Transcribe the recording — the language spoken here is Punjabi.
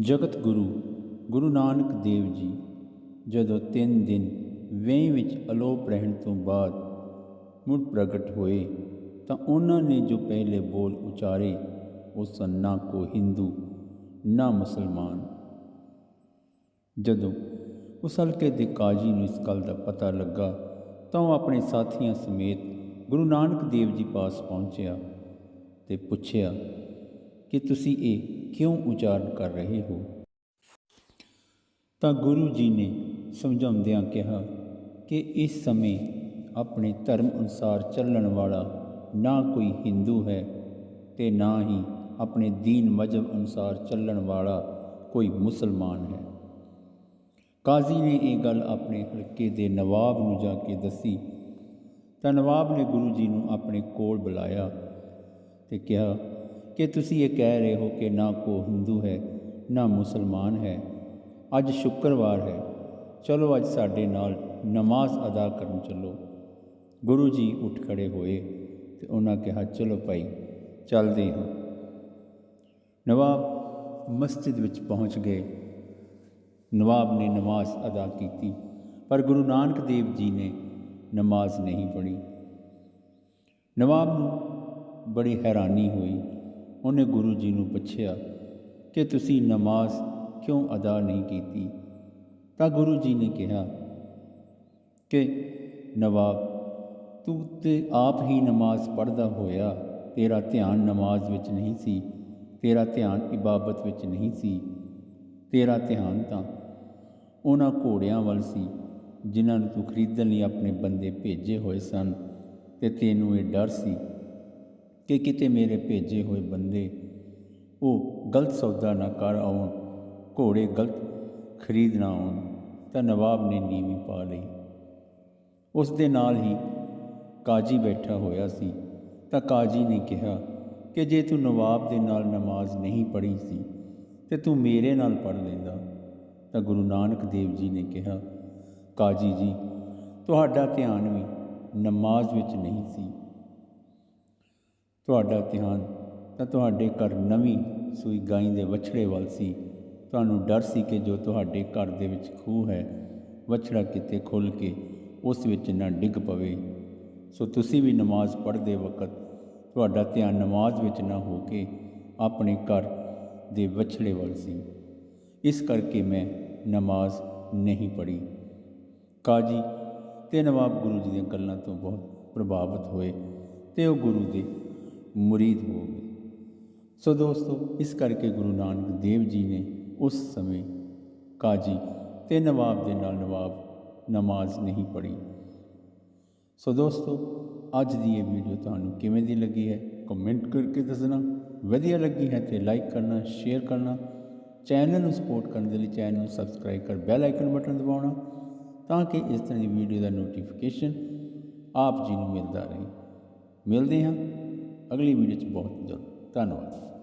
ਜਗਤ ਗੁਰੂ ਗੁਰੂ ਨਾਨਕ ਦੇਵ ਜੀ, ਜਦੋਂ ਤਿੰਨ ਦਿਨ ਵੇਈ ਵਿੱਚ ਅਲੋਪ ਰਹਿਣ ਤੋਂ ਬਾਅਦ ਮੁੜ ਪ੍ਰਗਟ ਹੋਏ, ਤਾਂ ਉਹਨਾਂ ਨੇ ਜੋ ਪਹਿਲੇ ਬੋਲ ਉਚਾਰੇ, ਉਹ ਸਨ ਨਾ ਕੋ ਹਿੰਦੂ, ਨਾ ਮੁਸਲਮਾਨ। ਜਦੋਂ ਉਸ ਹਲਕੇ ਦੇ ਕਾਜੀ ਨੂੰ ਇਸ ਗੱਲ ਦਾ ਪਤਾ ਲੱਗਾ, ਤਾਂ ਉਹ ਆਪਣੇ ਸਾਥੀਆਂ ਸਮੇਤ ਗੁਰੂ ਨਾਨਕ ਦੇਵ ਜੀ ਪਾਸ ਪਹੁੰਚਿਆ ਤੇ ਪੁੱਛਿਆ ਕਿ ਤੁਸੀਂ ਇਹ ਕਿਉਂ ਉਚਾਰਨ ਕਰ ਰਹੇ ਹੋ? ਤਾਂ ਗੁਰੂ ਜੀ ਨੇ ਸਮਝਾਉਂਦਿਆਂ ਕਿਹਾ ਕਿ ਇਸ ਸਮੇਂ ਆਪਣੇ ਧਰਮ ਅਨੁਸਾਰ ਚੱਲਣ ਵਾਲਾ ਨਾ ਕੋਈ ਹਿੰਦੂ ਹੈ ਤੇ ਨਾ ਹੀ ਆਪਣੇ ਦੀਨ ਮਜਬ ਅਨੁਸਾਰ ਚੱਲਣ ਵਾਲਾ ਕੋਈ ਮੁਸਲਮਾਨ ਹੈ। ਕਾਜ਼ੀ ਨੇ ਇਹ ਗੱਲ ਆਪਣੇ ਹਲਕੇ ਦੇ ਨਵਾਬ ਨੂੰ ਜਾ ਕੇ ਦੱਸੀ। ਤਾਂ ਨਵਾਬ ਨੇ ਗੁਰੂ ਜੀ ਨੂੰ ਆਪਣੇ ਕੋਲ ਬੁਲਾਇਆ ਤੇ ਕਿਹਾ ਕਿ ਤੁਸੀਂ ਇਹ ਕਹਿ ਰਹੇ ਹੋ ਕਿ ਨਾ ਕੋ ਹਿੰਦੂ ਹੈ, ਨਾ ਮੁਸਲਮਾਨ ਹੈ। ਅੱਜ ਸ਼ੁੱਕਰਵਾਰ ਹੈ। ਚਲੋ ਅੱਜ ਸਾਡੇ ਨਾਲ ਨਮਾਜ਼ ਅਦਾ ਕਰਨ ਚੱਲੋ। ਗੁਰੂ ਜੀ ਉੱਠ ਖੜੇ ਹੋਏ ਤੇ ਉਹਨਾਂ ਕਿਹਾ, ਚਲੋ ਭਾਈ, ਚੱਲਦੇ ਹਾਂ। ਨਵਾਬ ਮਸਜਿਦ ਵਿੱਚ ਪਹੁੰਚ ਗਏ। ਨਵਾਬ ਨੇ ਨਮਾਜ਼ ਅਦਾ ਕੀਤੀ, ਪਰ ਗੁਰੂ ਨਾਨਕ ਦੇਵ ਜੀ ਨੇ ਨਮਾਜ਼ ਨਹੀਂ ਪੜ੍ਹੀ। ਨਵਾਬ ਨੂੰ ਬੜੀ ਹੈਰਾਨੀ ਹੋਈ ਉਹਨੇ ਗੁਰੂ ਜੀ ਨੂੰ ਪੁੱਛਿਆ ਕਿ ਤੁਸੀਂ ਨਮਾਜ਼ ਕਿਉਂ ਅਦਾ ਨਹੀਂ ਕੀਤੀ? ਤਾਂ ਗੁਰੂ ਜੀ ਨੇ ਕਿਹਾ ਕਿ ਨਵਾਬ, ਤੂੰ ਤੇ ਆਪ ਹੀ ਨਮਾਜ਼ ਪੜ੍ਹਦਾ ਹੋਇਆ, ਤੇਰਾ ਧਿਆਨ ਨਮਾਜ਼ ਵਿੱਚ ਨਹੀਂ ਸੀ, ਤੇਰਾ ਧਿਆਨ ਇਬਾਦਤ ਵਿੱਚ ਨਹੀਂ ਸੀ, ਤੇਰਾ ਧਿਆਨ ਤਾਂ ਉਹਨਾਂ ਘੋੜਿਆਂ ਵੱਲ ਸੀ, ਜਿਨ੍ਹਾਂ ਨੂੰ ਤੂੰ ਖਰੀਦਣ ਲਈ ਆਪਣੇ ਬੰਦੇ ਭੇਜੇ ਹੋਏ ਸਨ ਤੇ ਤੈਨੂੰ ਇਹ ਡਰ ਸੀ। ਕਿ ਕਿਤੇ ਮੇਰੇ ਭੇਜੇ ਹੋਏ ਬੰਦੇ ਉਹ ਗਲਤ ਸੌਦਾ ਨਾ ਕਰ ਆਉਣ, ਘੋੜੇ ਗਲਤ ਖਰੀਦ ਨਾ ਆਉਣ, ਤਾਂ ਨਵਾਬ ਨੇ ਨੀਵੀਂ ਪਾ ਲਈ। ਉਸ ਦੇ ਨਾਲ ਹੀ ਕਾਜੀ ਬੈਠਾ ਹੋਇਆ ਸੀ, ਤਾਂ ਕਾਜੀ ਨੇ ਕਿਹਾ ਕਿ ਜੇ ਤੂੰ ਨਵਾਬ ਦੇ ਨਾਲ ਨਮਾਜ਼ ਨਹੀਂ ਪੜ੍ਹੀ ਸੀ ਤੇ ਤੂੰ ਮੇਰੇ ਨਾਲ ਪੜ੍ਹ ਲੈਂਦਾ, ਤਾਂ ਗੁਰੂ ਨਾਨਕ ਦੇਵ ਜੀ ਨੇ ਕਿਹਾ, ਕਾਜੀ ਜੀ, ਤੁਹਾਡਾ ਧਿਆਨ ਵੀ ਨਮਾਜ਼ ਵਿੱਚ ਨਹੀਂ ਸੀ। ਤੁਹਾਡਾ ਧਿਆਨ ਤਾਂ ਤੁਹਾਡੇ ਘਰ ਨਵੀਂ ਸੂਈ ਗਾਂ ਦੇ ਵਛੜੇ ਵੱਲ ਸੀ। ਤੁਹਾਨੂੰ ਡਰ ਸੀ ਕਿ ਜੋ ਤੁਹਾਡੇ ਘਰ ਦੇ ਵਿੱਚ ਖੂਹ ਹੈ, ਵਛੜਾ ਕਿਤੇ ਖੁੱਲ ਕੇ ਉਸ ਵਿੱਚ ਨਾ ਡਿੱਗ ਪਵੇ। ਸੋ ਤੁਸੀਂ ਵੀ ਨਮਾਜ਼ ਪੜ੍ਹਦੇ ਵਕਤ ਤੁਹਾਡਾ ਧਿਆਨ ਨਮਾਜ਼ ਵਿੱਚ ਨਾ ਹੋ ਕੇ ਆਪਣੇ ਘਰ ਦੇ ਵਛੜੇ ਵੱਲ ਸੀ। ਇਸ ਕਰਕੇ ਮੈਂ ਨਮਾਜ਼ ਨਹੀਂ ਪੜ੍ਹੀ। ਕਾਜੀ ਤੇ ਨਵਾਬ ਗੁਰੂ ਜੀ ਦੀਆਂ ਗੱਲਾਂ ਤੋਂ ਬਹੁਤ ਪ੍ਰਭਾਵਿਤ ਹੋਏ ਤੇ ਉਹ ਗੁਰੂ ਦੇ ਮੁਰੀਦ ਹੋ ਗਏ ਸੋ ਦੋਸਤੋ, ਇਸ ਕਰਕੇ ਗੁਰੂ ਨਾਨਕ ਦੇਵ ਜੀ ਨੇ ਉਸ ਸਮੇਂ ਕਾਜੀ ਤੇ ਨਵਾਬ ਦੇ ਨਾਲ ਨਵਾਬ ਨਮਾਜ਼ ਨਹੀਂ ਪੜ੍ਹੀ। ਸੋ ਦੋਸਤੋ, ਅੱਜ ਦੀ ਇਹ ਵੀਡੀਓ ਤੁਹਾਨੂੰ ਕਿਵੇਂ ਦੀ ਲੱਗੀ ਹੈ? ਕਮੈਂਟ ਕਰਕੇ ਦੱਸਣਾ। ਵਧੀਆ ਲੱਗੀ ਹੈ ਤੇ ਲਾਈਕ ਕਰਨਾ ਸ਼ੇਅਰ ਕਰਨਾ। ਚੈਨਲ ਨੂੰ ਸਪੋਰਟ ਕਰਨ ਦੇ ਲਈ ਚੈਨਲ ਨੂੰ ਸਬਸਕ੍ਰਾਈਬ ਕਰ ਬੈਲ ਆਈਕਨ ਬਟਨ ਦਬਾਉਣਾ ਤਾਂ ਕਿ ਇਸ ਤਰ੍ਹਾਂ ਦੀ ਵੀਡੀਓ ਦਾ ਨੋਟੀਫਿਕੇਸ਼ਨ ਆਪ ਜੀ ਨੂੰ ਮਿਲਦਾ ਰਹੇ। ਮਿਲਦੇ ਹਾਂ ਅਗਲੀ ਵੀਡੀਓ 'ਚ ਬਹੁਤ ਜਲਦ ਧੰਨਵਾਦ।